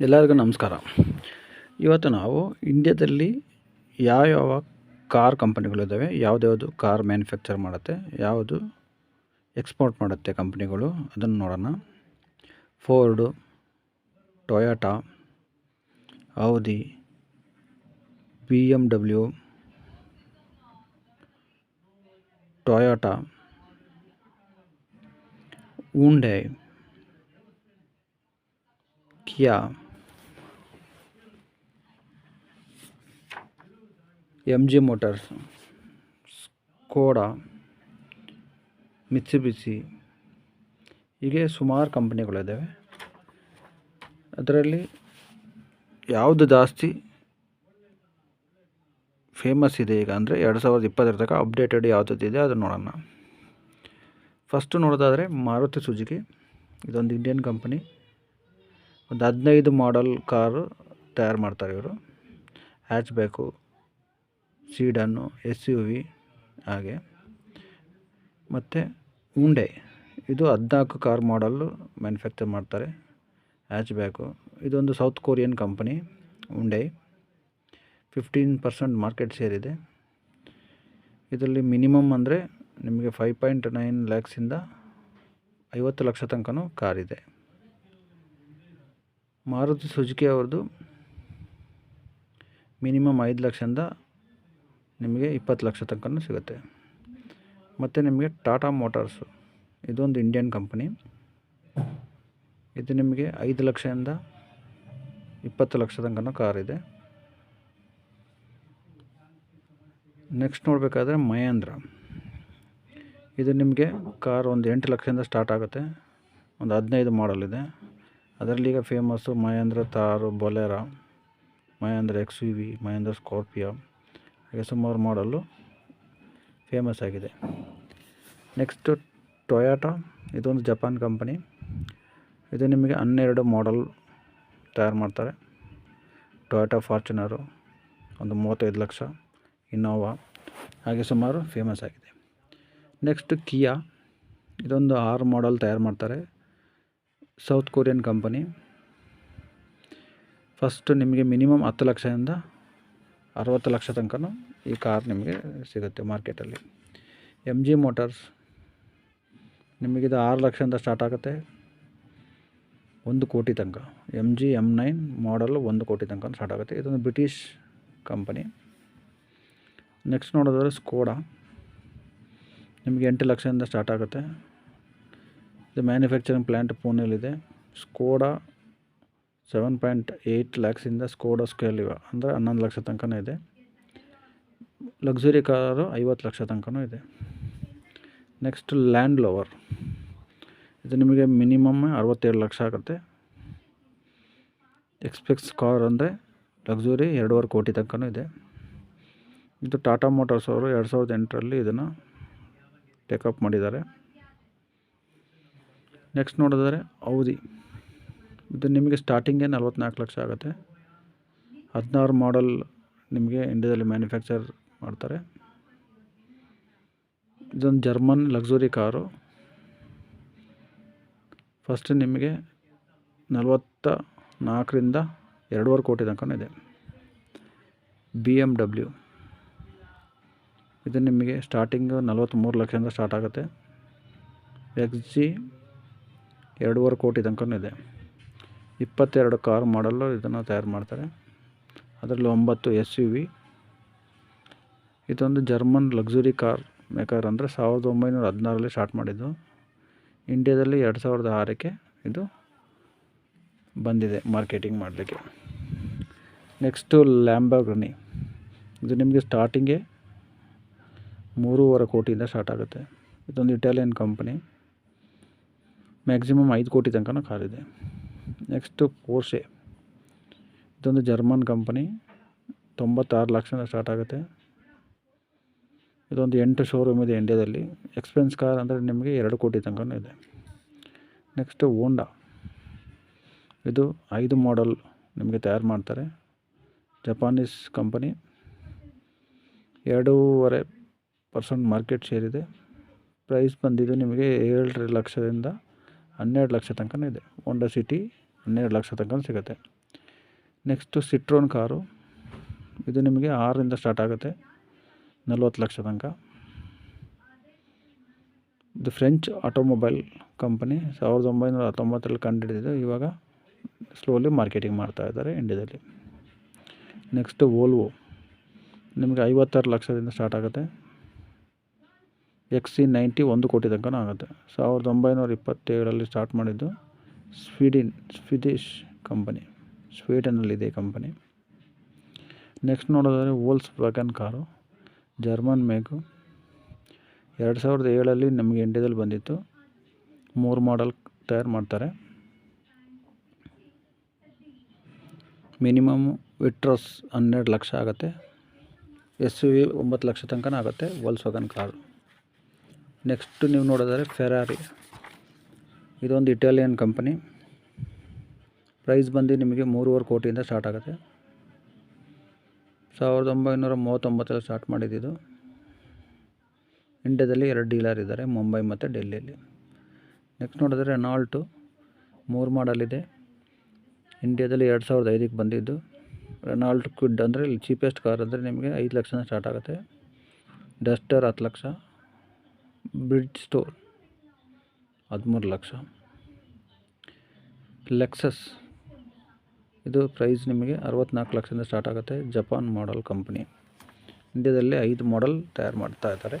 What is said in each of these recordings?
ಎಲ್ಲರಿಗೂ ನಮಸ್ಕಾರ. ಇವತ್ತು ನಾವು ಇಂಡ್ಯಾದಲ್ಲಿ ಯಾವ್ಯಾವ ಕಾರ್ ಕಂಪನಿಗಳಿದ್ದಾವೆ ಯಾವುದ್ಯಾವುದು ಕಾರ್ ಮ್ಯಾನುಫ್ಯಾಕ್ಚರ್ ಮಾಡುತ್ತೆ, ಯಾವುದು ಎಕ್ಸ್ಪೋರ್ಟ್ ಮಾಡುತ್ತೆ ಕಂಪ್ನಿಗಳು, ಅದನ್ನು ನೋಡೋಣ. Ford, Toyota Audi B M W Toyota Hyundai Kia. M G Motors Skoda Mitsubishi ಹೀಗೆ ಸುಮಾರು ಕಂಪ್ನಿಗಳಿದ್ದಾವೆ ಅದರಲ್ಲಿ ಯಾವುದು ಜಾಸ್ತಿ ಫೇಮಸ್ ಇದೆ ಈಗ ಅಂದರೆ ಎರಡು ಸಾವಿರದ ಇಪ್ಪತ್ತರ ತನಕ ಅಪ್ಡೇಟೆಡ್ ಯಾವುದಿದೆ ಅದನ್ನು ನೋಡೋಣ. ಫಸ್ಟು ನೋಡೋದಾದರೆ ಮಾರುತಿ ಸುಜುಕಿ, ಇದೊಂದು ಇಂಡಿಯನ್ ಕಂಪ್ನಿ ಒಂದು ಹದಿನೈದು ಮಾಡಲ್ ಕಾರು ತಯಾರು ಮಾಡ್ತಾರೆ ಇವರು. Hatchback ಸೀಡನ್ನು, S U V ಹಾಗೆ. ಮತ್ತು ಉಂಡೆ. ಇದು ಹದಿನಾಲ್ಕು ಕಾರ್ ಮಾಡಲ್ಲು ಮ್ಯಾನುಫ್ಯಾಕ್ಚರ್ ಮಾಡ್ತಾರೆ. ಹ್ಯಾಚ್ ಬ್ಯಾಕು ಇದೊಂದು south Korean company, Hyundai. Fifteen percent market share ಇದೆ ಇದರಲ್ಲಿ ಮಿನಿಮಮ್ ಅಂದರೆ ನಿಮಗೆ ಫೈವ್ ಪಾಯಿಂಟ್ ನೈನ್ ಲ್ಯಾಕ್ಸಿಂದ ಐವತ್ತು ಲಕ್ಷ ತನಕನೂ ಕಾರಿದೆ ಮಾರುತಿ ಸುಜುಕಿ ಅವ್ರದ್ದು ಮಿನಿಮಮ್ ಐದು ಲಕ್ಷದಿಂದ ನಿಮಗೆ ಇಪ್ಪತ್ತು ಲಕ್ಷ ತನಕನೂ ಸಿಗುತ್ತೆ. ಮತ್ತು ನಿಮಗೆ ಟಾಟಾ ಮೋಟಾರ್ಸು, ಇದೊಂದು ಇಂಡಿಯನ್ ಕಂಪನಿ ಇದು ನಿಮಗೆ ಐದು ಲಕ್ಷದಿಂದ ಇಪ್ಪತ್ತು ಲಕ್ಷ ತನಕನೂ ಕಾರ್ ಇದೆ. ನೆಕ್ಸ್ಟ್ ನೋಡಬೇಕಾದ್ರೆ ಮಹೇಂದ್ರ. ಇದು ನಿಮಗೆ ಕಾರ್ ಒಂದು ಎಂಟು ಲಕ್ಷದಿಂದ ಸ್ಟಾರ್ಟ್ ಆಗುತ್ತೆ. ಒಂದು ಹದಿನೈದು ಮಾಡಲ್ ಇದೆ. ಅದರಲ್ಲಿ ಈಗ famous Mahindra Thar, Bolero, Mahindra X U V Mahindra Scorpio ಹಾಗೆ ಸುಮಾರು ಮಾಡಲು ಫೇಮಸ್ ಆಗಿದೆ. ನೆಕ್ಸ್ಟು ಟೊಯಾಟ ಇದೊಂದು ಜಪಾನ್ ಕಂಪನಿ ಇದು ನಿಮಗೆ ಹನ್ನೆರಡು ಮಾಡಲ್ ತಯಾರು ಮಾಡ್ತಾರೆ. ಟೊಯಾಟೊ ಫಾರ್ಚುನರು ಒಂದು ಮೂವತ್ತೈದು ಲಕ್ಷ ಇನ್ನೋವಾ ಹಾಗೆ ಸುಮಾರು ಫೇಮಸ್ ಆಗಿದೆ. ನೆಕ್ಸ್ಟ್ ಕಿಯಾ ಇದೊಂದು ಆರು ಮಾಡಲ್ ತಯಾರು ಮಾಡ್ತಾರೆ. ಸೌತ್ ಕೊರಿಯನ್ ಕಂಪನಿ ಫಸ್ಟ್ ನಿಮಗೆ ಮಿನಿಮಮ್ ಹತ್ತು ಲಕ್ಷದಿಂದ ಅರವತ್ತು ಲಕ್ಷ ತನಕನೂ ಈ ಕಾರ್ ನಿಮಗೆ ಸಿಗುತ್ತೆ ಮಾರ್ಕೆಟಲ್ಲಿ. ಎಂ ಜಿ ಮೋಟರ್ಸ್ ನಿಮಗಿದು ಆರು ಲಕ್ಷದಿಂದ ಸ್ಟಾರ್ಟ್ ಆಗುತ್ತೆ. ಒಂದು ಕೋಟಿ ತನಕ. M G M nine model ಒಂದು ಕೋಟಿ ತನಕ ಸ್ಟಾರ್ಟ್ ಆಗುತ್ತೆ. ಇದೊಂದು ಬ್ರಿಟಿಷ್ ಕಂಪನಿ. ನೆಕ್ಸ್ಟ್ ನೋಡೋದಾದ್ರೆ ಸ್ಕೋಡಾ ನಿಮಗೆ ಎಂಟು ಲಕ್ಷದಿಂದ ಸ್ಟಾರ್ಟ್ ಆಗುತ್ತೆ. ಇದು ಮ್ಯಾನುಫ್ಯಾಕ್ಚರಿಂಗ್ ಪ್ಲ್ಯಾಂಟ್ ಪೂನೆಯಲ್ಲಿದೆ ಸ್ಕೋಡಾ ಸೆವೆನ್ ಪಾಯಿಂಟ್ ಏಯ್ಟ್ ಲ್ಯಾಕ್ಸಿಂದ ಸ್ಕೋಡಾ ಇವೆ. ಅಂದರೆ ಹನ್ನೊಂದು ಲಕ್ಷ ತನಕನೂ ಇದೆ. ಲಕ್ಸುರಿ ಕಾರು ಐವತ್ತು ಲಕ್ಷ ತನಕನೂ ಇದೆ. ನೆಕ್ಸ್ಟ್ ಲ್ಯಾಂಡ್ ಲೋವರ್ ಇದು ನಿಮಗೆ ಮಿನಿಮಮ್ ಅರವತ್ತೇಳು ಲಕ್ಷ ಆಗುತ್ತೆ. ಎಕ್ಸ್ಪೆಕ್ಸ್ ಕಾರ್ ಅಂದರೆ ಲಕ್ಸುರಿ ಎರಡೂವರೆ ಕೋಟಿ ತನಕನೂ ಇದೆ. ಇದು ಟಾಟಾ ಮೋಟಾರ್ಸ್ ಅವರು ಎರಡು ಸಾವಿರದ ಎಂಟರಲ್ಲಿ ಇದನ್ನು ಟೇಕಪ್ ಮಾಡಿದ್ದಾರೆ. ನೆಕ್ಸ್ಟ್ ನೋಡಿದರೆ ಔದಿ ಇದು ನಿಮಗೆ ಸ್ಟಾರ್ಟಿಂಗೇ ನಲ್ವತ್ನಾಲ್ಕು ಲಕ್ಷ ಆಗುತ್ತೆ. ಹದಿನಾರು ಮಾಡಲ್ ನಿಮಗೆ ಇಂಡಿಯಾದಲ್ಲಿ ಮ್ಯಾನುಫ್ಯಾಕ್ಚರ್ ಮಾಡ್ತಾರೆ. ಇದೊಂದು ಜರ್ಮನ್ ಲಕ್ಸುರಿ ಕಾರು ಫಸ್ಟ್ ನಿಮಗೆ ನಲವತ್ತ ನಾಲ್ಕರಿಂದ ಎರಡೂವರೆ ಕೋಟಿ ತನಕ ಇದೆ. ಬಿ ಎಂ ಡಬ್ಲ್ಯೂ ಇದು ನಿಮಗೆ ಸ್ಟಾರ್ಟಿಂಗು ನಲವತ್ತ್ಮೂರು ಲಕ್ಷದಿಂದ ಸ್ಟಾರ್ಟ್ ಆಗುತ್ತೆ. ಎಕ್ಸ್ ಜಿ ಎರಡೂವರೆ ಕೋಟಿ ತನಕ ಇದೆ. ಇಪ್ಪತ್ತೆರಡು ಕಾರ್ ಮಾಡಲ್ಲು ಇದನ್ನು ತಯಾರು ಮಾಡ್ತಾರೆ. ಅದರಲ್ಲಿ ಒಂಬತ್ತು ಎಸ್ ಯು ವಿ ಇದೊಂದು ಜರ್ಮನ್ ಲಕ್ಸುರಿ ಕಾರ್ ಮೇಕರ್ ಅಂದರೆ ಸಾವಿರದ ಒಂಬೈನೂರ ಹದಿನಾರಲ್ಲಿ ಸ್ಟಾರ್ಟ್ ಮಾಡಿದ್ದು. ಇಂಡಿಯಾದಲ್ಲಿ ಎರಡು ಸಾವಿರದ ಆರಕ್ಕೆ ಇದು ಬಂದಿದೆ ಮಾರ್ಕೆಟಿಂಗ್ ಮಾಡಲಿಕ್ಕೆ. Next Lamborghini. ಇದು ನಿಮಗೆ ಸ್ಟಾರ್ಟಿಂಗೇ ಮೂರುವರೆ ಕೋಟಿಯಿಂದ ಸ್ಟಾರ್ಟ್ ಆಗುತ್ತೆ. ಇದೊಂದು ಇಟಾಲಿಯನ್ ಕಂಪನಿ. ಮ್ಯಾಕ್ಸಿಮಮ್ ಐದು ಕೋಟಿ ತನಕ ಕಾರಿದೆ ನೆಕ್ಸ್ಟು ಪೋರ್ಷೆ ಇದೊಂದು ಜರ್ಮನ್ ಕಂಪನಿ. ತೊಂಬತ್ತಾರು ಲಕ್ಷದಿಂದ ಸ್ಟಾರ್ಟ್ ಆಗುತ್ತೆ. ಇದೊಂದು ಎಂಟು ಶೋರೂಮ್ ಇದೆ ಇಂಡ್ಯಾದಲ್ಲಿ. ಎಕ್ಸ್ಪೆನ್ಸ್ ಕಾರ್ ಅಂದರೆ ನಿಮಗೆ ಎರಡು ಕೋಟಿ ತನಕ ಇದೆ. ನೆಕ್ಸ್ಟು ಹೋಂಡಾ ಇದು ಐದು ಮಾಡಲ್ ನಿಮಗೆ ತಯಾರು ಮಾಡ್ತಾರೆ. ಜಪಾನೀಸ್ ಕಂಪನಿ ಎರಡೂವರೆ ಪರ್ಸೆಂಟ್ ಮಾರ್ಕೆಟ್ ಶೇರ್ ಇದೆ. ಪ್ರೈಸ್ ಬಂದಿದ್ದು ನಿಮಗೆ ಏಳರ ಲಕ್ಷದಿಂದ ಹನ್ನೆರಡು ಲಕ್ಷ ತನಕ ಇದೆ. ಹೋಂಡಾ ಸಿಟಿ ಹನ್ನೆರಡು ಲಕ್ಷ ತನಕ ಸಿಗುತ್ತೆ. Next Citroen car. ಇದು ನಿಮಗೆ ಆರರಿಂದ ಸ್ಟಾರ್ಟ್ ಆಗುತ್ತೆ. ನಲ್ವತ್ತು ಲಕ್ಷ ತನಕ. ಇದು ಫ್ರೆಂಚ್ ಆಟೋಮೊಬೈಲ್ ಕಂಪನಿ ಸಾವಿರದ ಒಂಬೈನೂರ ಹತ್ತೊಂಬತ್ತರಲ್ಲಿ ಕಂಡುಹಿಡಿದಿದೆ ಇವಾಗ ಸ್ಲೋಲಿ ಮಾರ್ಕೆಟಿಂಗ್ ಮಾಡ್ತಾ ಇದ್ದಾರೆ ಇಂಡ್ಯಾದಲ್ಲಿ ನೆಕ್ಸ್ಟು ವೋಲ್ವೋ ನಿಮಗೆ ಐವತ್ತಾರು ಲಕ್ಷದಿಂದ ಸ್ಟಾರ್ಟ್ ಆಗುತ್ತೆ. ಎಕ್ಸ್ ಸಿ ನೈಂಟಿ ಒಂದು ಕೋಟಿ ತನಕ ಆಗುತ್ತೆ. ಸಾವಿರದ ಒಂಬೈನೂರ ಇಪ್ಪತ್ತೇಳರಲ್ಲಿ ಸ್ಟಾರ್ಟ್ ಮಾಡಿದ್ದು ಸ್ವೀಡಿನ್ ಸ್ವೀಡಿಶ್ ಕಂಪನಿ ಸ್ವೀಡನ್ನಲ್ಲಿದೆ ಕಂಪನಿ ನೆಕ್ಸ್ಟ್ ನೋಡೋದಾದರೆ Volkswagen car German make ಎರಡು ಸಾವಿರದ ಏಳರಲ್ಲಿ ನಮಗೆ ಇಂಡಿಯಾದಲ್ಲಿ ಬಂದಿತ್ತು. ಮೂರು ಮಾಡಲ್ ತಯಾರು ಮಾಡ್ತಾರೆ. ಮಿನಿಮಮ್ ವಿಟ್ರಸ್ ಹನ್ನೆರಡು ಲಕ್ಷ ಆಗುತ್ತೆ. ಎಸ್ ಯು ವಿ ಒಂಬತ್ತು ಲಕ್ಷ ತನಕ ಆಗುತ್ತೆ ವೋಲ್ಸ್ ವ್ಯಾಗನ್ ಕಾರು. ನೆಕ್ಸ್ಟ್ ನೀವು ನೋಡೋದಾದರೆ ಫೆರಾರಿ ಇದೊಂದು ಇಟಾಲಿಯನ್ ಕಂಪನಿ ಪ್ರೈಸ್ ಬಂದು ನಿಮಗೆ ಮೂರುವರೆ ಕೋಟಿಯಿಂದ ಸ್ಟಾರ್ಟ್ ಆಗುತ್ತೆ. ಸಾವಿರದ ಒಂಬೈನೂರ ಮೂವತ್ತೊಂಬತ್ತರಲ್ಲಿ ಸ್ಟಾರ್ಟ್ ಮಾಡಿದ್ದು ಇಂಡ್ಯಾದಲ್ಲಿ ಎರಡು ಡೀಲರ್ ಇದ್ದಾರೆ ಮುಂಬೈ ಮತ್ತು ಡೆಲ್ಲಿಯಲ್ಲಿ ನೆಕ್ಸ್ಟ್ ನೋಡಿದ್ರೆ ರೆನಾಲ್ಟು ಮೂರು ಮಾಡಲಿದೆ ಇಂಡ್ಯಾದಲ್ಲಿ ಎರಡು ಸಾವಿರದ ಐದಕ್ಕೆ ಬಂದಿದ್ದು. ರೆನಾಲ್ಟ್ ಕ್ವಿಡ್ ಅಂದರೆ ಚೀಪೆಸ್ಟ್ ಕಾರ್ ಅಂದರೆ ನಿಮಗೆ ಐದು ಲಕ್ಷದಿಂದ ಸ್ಟಾರ್ಟ್ ಆಗುತ್ತೆ. ಡಸ್ಟರ್ ಹತ್ತು ಲಕ್ಷ. Bridge store. ಹದಿಮೂರು ಲಕ್ಷ. ಲೆಕ್ಸಸ್ ಇದು ಪ್ರೈಸ್ ನಿಮಗೆ ಅರವತ್ತ್ನಾಲ್ಕು ಲಕ್ಷದಿಂದ ಸ್ಟಾರ್ಟ್ ಆಗುತ್ತೆ. ಜಪಾನ್ ಮಾಡಲ್ ಕಂಪ್ನಿ ಇಂಡ್ಯಾದಲ್ಲಿ ಐದು ಮಾಡಲ್ ತಯಾರು ಮಾಡ್ತಾ ಇದ್ದಾರೆ.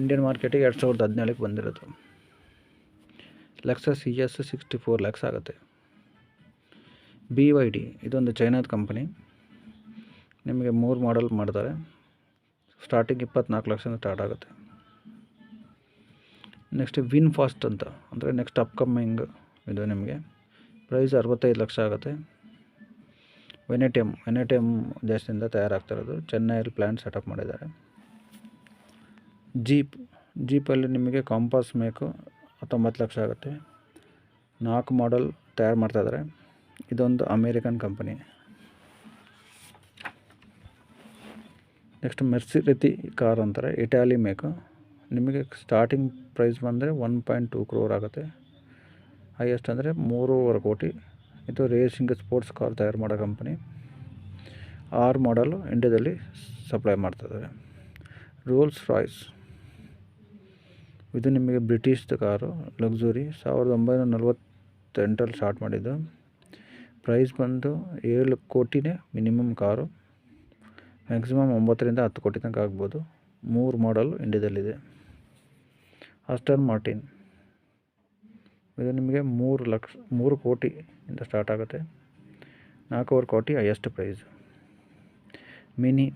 ಇಂಡಿಯನ್ ಮಾರ್ಕೆಟಿಗೆ ಎರಡು ಸಾವಿರದ ಹದಿನೇಳಕ್ಕೆ ಬಂದಿರೋದು. Lexus E S sixty four lakhs ಆಗುತ್ತೆ. ಬಿ ವೈ ಡಿ ಇದೊಂದು ಚೈನಾದ ಕಂಪನಿ ನಿಮಗೆ ಮೂರು ಮಾಡಲ್ ಮಾಡ್ತಾರೆ ಸ್ಟಾರ್ಟಿಂಗ್ ಇಪ್ಪತ್ನಾಲ್ಕು ಲಕ್ಷದಿಂದ ಸ್ಟಾರ್ಟ್ ಆಗುತ್ತೆ. ನೆಕ್ಸ್ಟ್ ವಿನ್ ಫಾಸ್ಟ್ ಅಂತ. ಅಂದರೆ ನೆಕ್ಸ್ಟ್ ಅಪ್ಕಮಿಂಗ್ ಇದು ನಿಮಗೆ. ಪ್ರೈಸ್ ಅರವತ್ತೈದು ಲಕ್ಷ ಆಗುತ್ತೆ. ವೆನೆಟಿಯಮ್ ವೆನೆಟಿಯಮ್ ದೇಶದಿಂದ ತಯಾರಾಗ್ತಿರೋದು ಚೆನ್ನೈಯಲ್ಲಿ ಪ್ಲ್ಯಾಂಟ್ ಸೆಟಪ್ ಮಾಡಿದ್ದಾರೆ. ಜೀಪ್ ಜೀಪಲ್ಲಿ ನಿಮಗೆ ಕಾಂಪಾಸ್ ಮೇಕು ಹತ್ತೊಂಬತ್ತು ಲಕ್ಷ ಆಗುತ್ತೆ. ನಾಲ್ಕು ಮಾಡಲ್ ತಯಾರು ಮಾಡ್ತಾಯಿದ್ದಾರೆ ಇದೊಂದು American company next Maserati car ಅಂತಾರೆ. ಇಟಾಲಿ ಮೇಕು ನಿಮಗೆ ಸ್ಟಾರ್ಟಿಂಗ್ ಪ್ರೈಸ್ ಬಂದರೆ ಒನ್ ಪಾಯಿಂಟ್ ಟೂ ಕ್ರೋರ್ ಆಗುತ್ತೆ. ಹೈಯೆಸ್ಟ್ ಅಂದರೆ ಮೂರುವರೆ ಕೋಟಿ. ಇದು ರೇಸಿಂಗ್ ಸ್ಪೋರ್ಟ್ಸ್ ಕಾರ್ ತಯಾರು ಮಾಡೋ ಕಂಪನಿ ಆರ್ ಮಾಡಲು ಇಂಡ್ಯಾದಲ್ಲಿ ಸಪ್ಲೈ ಮಾಡ್ತಿದ್ದಾರೆ ರೋಲ್ಸ್ ರಾಯ್ಸ್ ಇದು ನಿಮಗೆ ಬ್ರಿಟಿಷ್ದು ಕಾರು ಲಕ್ಸುರಿ ಸಾವಿರದ ಒಂಬೈನೂರ ನಲ್ವತ್ತೆಂಟರಲ್ಲಿ ಸ್ಟಾರ್ಟ್ ಮಾಡಿದ್ದು. ಪ್ರೈಸ್ ಬಂದು ಏಳು ಕೋಟಿನೇ ಮಿನಿಮಮ್ ಕಾರು ಮ್ಯಾಕ್ಸಿಮಮ್ ಒಂಬತ್ತರಿಂದ ಹತ್ತು ಕೋಟಿ ತನಕ ಆಗ್ಬೋದು. ಮೂರು ಮಾಡಲ್ ಇಂಡ್ಯಾದಲ್ಲಿದೆ ಅಸ್ಟನ್ ಮಾರ್ಟಿನ್. ಇದು ನಿಮಗೆ ಮೂರು ಲಕ್ಷ, ಮೂರು ಕೋಟಿಯಿಂದ ಸ್ಟಾರ್ಟ್ ಆಗುತ್ತೆ. ನಾಲ್ಕೂವರೆ ಕೋಟಿ ಹೈಯೆಸ್ಟ್ ಪ್ರೈಸ್ ಮಿನಿ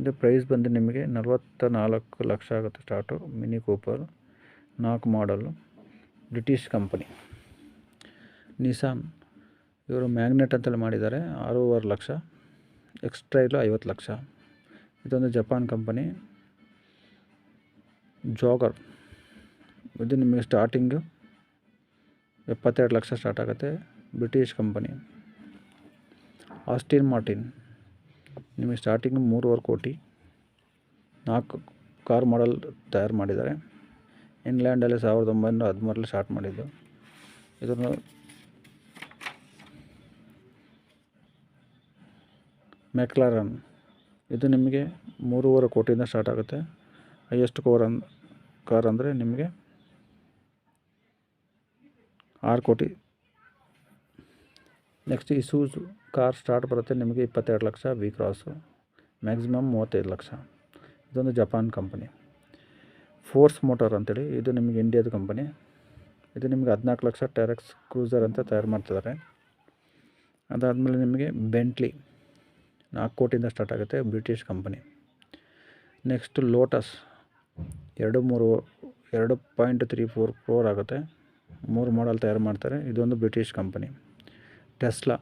ಇದು ಪ್ರೈಸ್ ಬಂದು ನಿಮಗೆ ನಲವತ್ತ ನಾಲ್ಕು ಲಕ್ಷ ಆಗುತ್ತೆ ಸ್ಟಾರ್ಟು ಮಿನಿ ಕೂಪರ್ ನಾಲ್ಕು ಮಾಡಲು ಬ್ರಿಟಿಷ್ ಕಂಪನಿ ನಿಸಾನ್ ಇವರು ಮ್ಯಾಗ್ನೆಟ್ ಅಂತೇಳಿ ಮಾಡಿದ್ದಾರೆ, ಆರೂವರೆ ಲಕ್ಷ ಎಕ್ಸ್ಟ್ರಾ ಎಕ್ಸ್ಟ್ರೈಲು ಐವತ್ತು ಲಕ್ಷ. ಇದೊಂದು ಜಪಾನ್ ಕಂಪನಿ ಜಾಗರ್ ಇದು ನಿಮಗೆ ಸ್ಟಾರ್ಟಿಂಗು ಎಪ್ಪತ್ತೆರಡು ಲಕ್ಷ ಸ್ಟಾರ್ಟ್ ಆಗುತ್ತೆ. ಬ್ರಿಟಿಷ್ ಕಂಪನಿ ಆಸ್ಟಿನ್ ಮಾರ್ಟಿನ್ ನಿಮಗೆ ಸ್ಟಾರ್ಟಿಂಗ್ ಮೂರುವರೆ ಕೋಟಿ. ನಾಲ್ಕು ಕಾರ್ ಮಾಡಲ್ ತಯಾರು ಮಾಡಿದ್ದಾರೆ. ಇಂಗ್ಲೆಂಡಲ್ಲಿ ಸಾವಿರದ ಒಂಬೈನೂರ ಹದಿಮೂರಲ್ಲಿ ಸ್ಟಾರ್ಟ್ ಮಾಡಿದ್ದು. ಇದನ್ನು ಮೆಕ್ಲಾರನ್ ಇದು ನಿಮಗೆ ಮೂರುವರೆ ಕೋಟಿಯಿಂದ ಸ್ಟಾರ್ಟ್ ಆಗುತ್ತೆ. ಹೈಯೆಸ್ಟ್ ಕೋರ್ ಅನ್ ಕಾರ್ ಅಂದರೆ ನಿಮಗೆ ಆರು ಕೋಟಿ. ನೆಕ್ಸ್ಟ್ ಇಸೂಜು ಕಾರ್ ಸ್ಟಾರ್ಟ್ ಬರುತ್ತೆ, ನಿಮಗೆ ಇಪ್ಪತ್ತೆರಡು ಲಕ್ಷ ವಿ ಕ್ರಾಸು ಮ್ಯಾಕ್ಸಿಮಮ್ ಮೂವತ್ತೈದು ಲಕ್ಷ. ಇದೊಂದು ಜಪಾನ್ ಕಂಪನಿ ಫೋರ್ಸ್ ಮೋಟಾರ್ ಅಂತೇಳಿ, ಇದು ನಿಮಗೆ ಇಂಡಿಯಾದ ಕಂಪನಿ ಇದು ನಿಮಗೆ ಹದಿನಾಲ್ಕು ಲಕ್ಷ ಟೆರೆಕ್ಸ್ ಕ್ರೂಸರ್ ಅಂತ ತಯಾರು ಮಾಡ್ತಿದ್ದಾರೆ. ಅದಾದಮೇಲೆ ನಿಮಗೆ ಬೆಂಟ್ಲಿ ನಾಲ್ಕು ಕೋಟಿಯಿಂದ ಸ್ಟಾರ್ಟ್ ಆಗುತ್ತೆ ಬ್ರಿಟಿಷ್ ಕಂಪನಿ ನೆಕ್ಸ್ಟ್ ಲೋಟಸ್ ಎರಡು ಮೂರು, ಎರಡು ಪಾಯಿಂಟ್ ತ್ರೀ ಫೋರ್ ಕ್ರೋರ್ ಆಗುತ್ತೆ. ಮೂರು ಮಾಡಲ್ ತಯಾರು ಮಾಡ್ತಾರೆ. ಇದೊಂದು ಬ್ರಿಟಿಷ್ ಕಂಪನಿ ಟೆಸ್ಲಾ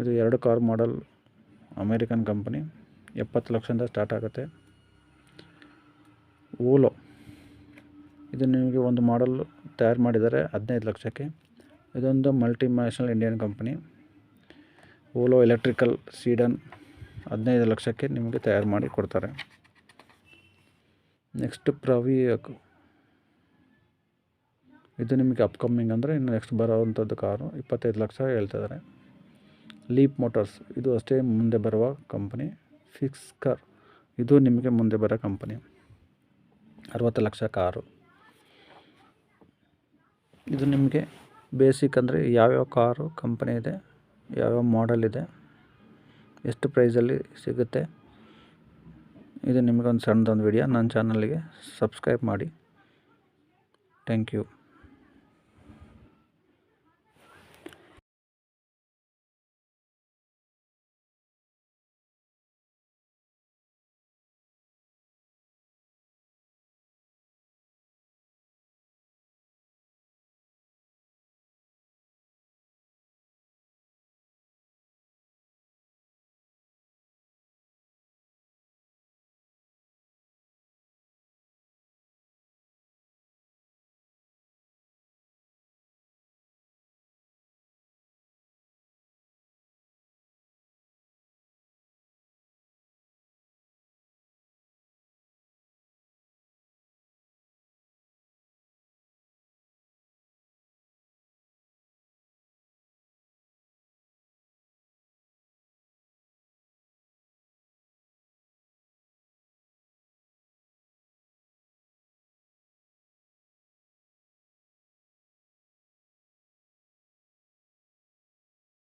ಇದು ಎರಡು ಕಾರ್ ಮಾಡಲ್ ಅಮೇರಿಕನ್ ಕಂಪನಿ ಎಪ್ಪತ್ತು ಲಕ್ಷದಿಂದ ಸ್ಟಾರ್ಟ್ ಆಗುತ್ತೆ. ಓಲೋ ಇದು ನಿಮಗೆ ಒಂದು ಮಾಡಲ್ ತಯಾರು ಮಾಡಿದ್ದಾರೆ ಹದಿನೈದು ಲಕ್ಷಕ್ಕೆ. ಇದೊಂದು multinational Indian company Ola electrical sedan ಹದಿನೈದು ಲಕ್ಷಕ್ಕೆ ನಿಮಗೆ ತಯಾರು ಮಾಡಿ ಕೊಡ್ತಾರೆ. ನೆಕ್ಸ್ಟ್ ಪ್ರವಿಯಕ್ ಇದು ನಿಮಗೆ ಅಪ್ಕಮಿಂಗ್ ಅಂದರೆ ಇನ್ನು ನೆಕ್ಸ್ಟ್ ಬರೋವಂಥದ್ದು ಕಾರು ಇಪ್ಪತ್ತೈದು ಲಕ್ಷ ಹೇಳ್ತಾಯಿದ್ದಾರೆ ಲೀಪ್ ಮೋಟರ್ಸ್ ಇದು ಅಷ್ಟೇ ಮುಂದೆ ಬರುವ ಕಂಪನಿ ಫಿಕ್ಸ್ಕರ್ ಇದು ನಿಮಗೆ ಮುಂದೆ ಬರೋ ಕಂಪನಿ ಅರವತ್ತು ಲಕ್ಷ ಕಾರು. ಇದು ನಿಮಗೆ ಬೇಸಿಕ್ ಅಂದರೆ ಯಾವ್ಯಾವ ಕಾರು ಕಂಪನಿ ಇದೆ, ಯಾವ್ಯಾವ ಮಾಡೆಲ್ ಇದೆ, ಎಷ್ಟು ಪ್ರೈಸಲ್ಲಿ ಸಿಗುತ್ತೆ. ಇದು ನಿಮಗೊಂದು ಸಣ್ಣದೊಂದು ವಿಡಿಯೋ ನನ್ನ ಚಾನಲ್ಗೆ ಸಬ್ಸ್ಕ್ರೈಬ್ ಮಾಡಿ. Thank you